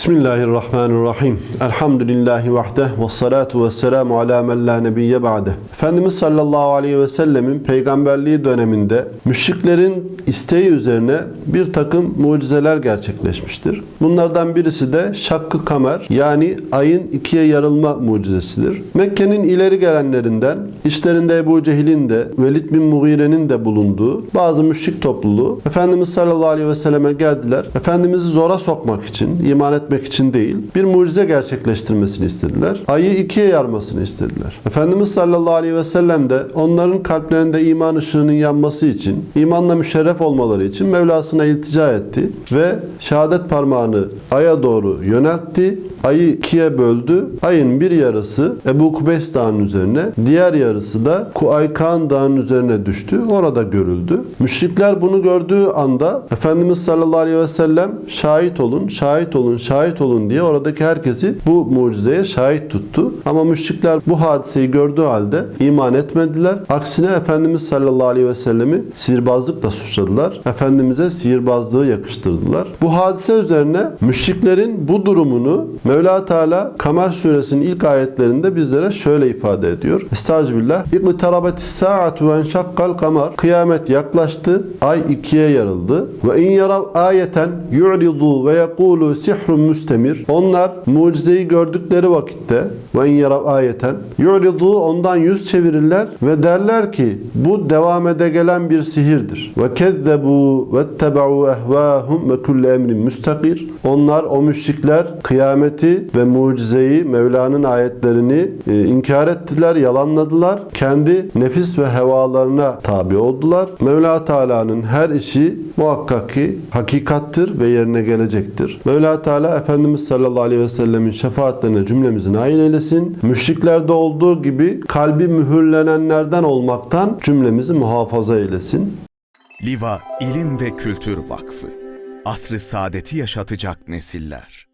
Bismillahirrahmanirrahim. Elhamdülillahi vahdeh ve salatu ve selamu ala men la nebiyye ba'de. Efendimiz sallallahu aleyhi ve sellemin peygamberliği döneminde müşriklerin isteği üzerine bir takım mucizeler gerçekleşmiştir. Bunlardan birisi de şakkı kamer yani ayın ikiye yarılma mucizesidir. Mekke'nin ileri gelenlerinden işlerinde Ebu Cehil'in de Velid bin Mughire'nin de bulunduğu bazı müşrik topluluğu Efendimiz sallallahu aleyhi ve selleme geldiler. Efendimiz'i zora sokmak için, iman için değil, bir mucize gerçekleştirmesini istediler. Ayı ikiye yarmasını istediler. Efendimiz sallallahu aleyhi ve sellem de onların kalplerinde iman ışığının yanması için, imanla müşerref olmaları için Mevlasına iltica etti ve şehadet parmağını aya doğru yöneltti. Ayı ikiye böldü. Ayın bir yarısı Ebu Kubeys Dağı'nın üzerine, diğer yarısı da Kuaykan Dağı'nın üzerine düştü. Orada görüldü. Müşrikler bunu gördüğü anda Efendimiz sallallahu aleyhi ve sellem şahit olun, şahit olun, şahit olun diye oradaki herkesi bu mucizeye şahit tuttu. Ama müşrikler bu hadiseyi gördüğü halde iman etmediler. Aksine Efendimiz sallallahu aleyhi ve sellemi sihirbazlıkla suçladılar. Efendimiz'e sihirbazlığı yakıştırdılar. Bu hadise üzerine müşriklerin bu durumunu Mevla Teala Kamer suresinin ilk ayetlerinde bizlere şöyle ifade ediyor. Estağfirullah. İqtarabetis saatu ve enşakkal kamar. Kıyamet yaklaştı. Ay ikiye yarıldı. Ve in yarav ayeten yu'ridu ve yekulu sihrun müstemir. Onlar mucizeyi gördükleri vakitte ve in yarav ayeten yu'ridu ondan yüz çevirirler ve derler ki bu devam ede gelen bir sihirdir. Ve kezzebu ve tebau ehvahum ve kullu emrin müstakir. Onlar o müşrikler kıyameti ve mucizeyi Mevla'nın ayetlerini e, inkar ettiler, yalanladılar. Kendi nefis ve hevalarına tabi oldular. Mevla Teala'nın her işi muhakkak ki hakikattir ve yerine gelecektir. Mevla Teala Efendimiz sallallahu aleyhi ve sellemin şefaatlerine cümlemizi nail eylesin. Müşriklerde olduğu gibi kalbi mühürlenenlerden olmaktan cümlemizi muhafaza eylesin. Liva İlim ve Kültür Vakfı Asrı saadeti yaşatacak nesiller